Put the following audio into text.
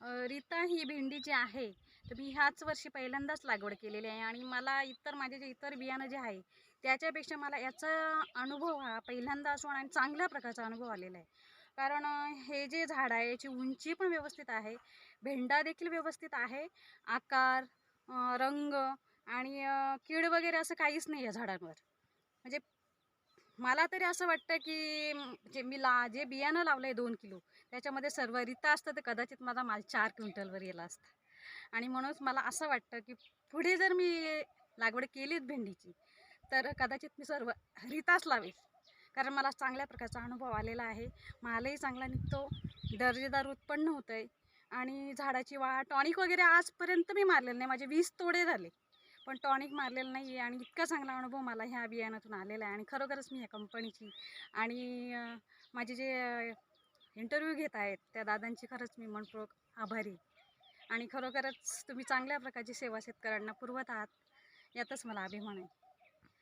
रीता ही भेंडी जी आहे तर मी ह्याच वर्षी पहिल्यांदाच लागवड केलेली आहे आणि मला इतर माझे जे इतर बियाणं जे आहे त्याच्यापेक्षा मला याचा अनुभव हा पहिल्यांदा असून आणि चांगल्या प्रकारचा अनुभव आलेला आहे. कारण हे जे झाड आहे याची उंची पण व्यवस्थित आहे भेंडा देखील व्यवस्थित आहे आकार रंग आणि अ, कीड वगैरे असं काहीच नाही या झाडांवर. म्हणजे मला तरी असं वाटतं की जे मी ला जे बियाणं लावलं आहे दोन किलो त्याच्यामध्ये सर्व रिता असतं तर कदाचित माझा माल चार क्विंटलवर गेला असता. आणि म्हणूनच मला असं वाटतं की पुढे जर मी लागवड केलीच भेंडीची तर कदाचित मी सर्व रिताच लावेल. कारण मला चांगल्या प्रकारचा अनुभव आलेला आहे. मालही चांगला निघतो दर्जेदार उत्पन्न होतं आहे आणि झाडाची वाढ टॉनिक वगैरे आजपर्यंत मी मारलेलं नाही. माझे वीस तोडे झाले. पण टॉनिक मारलेलं नाही आहे आणि इतका चांगला अनुभव मला ह्या बियाणातून आलेला आहे आणि खरोखरच मी ह्या कंपनीची आणि माझे जे इंटरव्ह्यू घेत आहेत त्या दादांची खरंच मी मनपूर्वक आभारी आणि खरोखरच तुम्ही चांगल्या प्रकारची सेवा शेतकऱ्यांना पुरवत आहात यातच मला अभिमान आहे.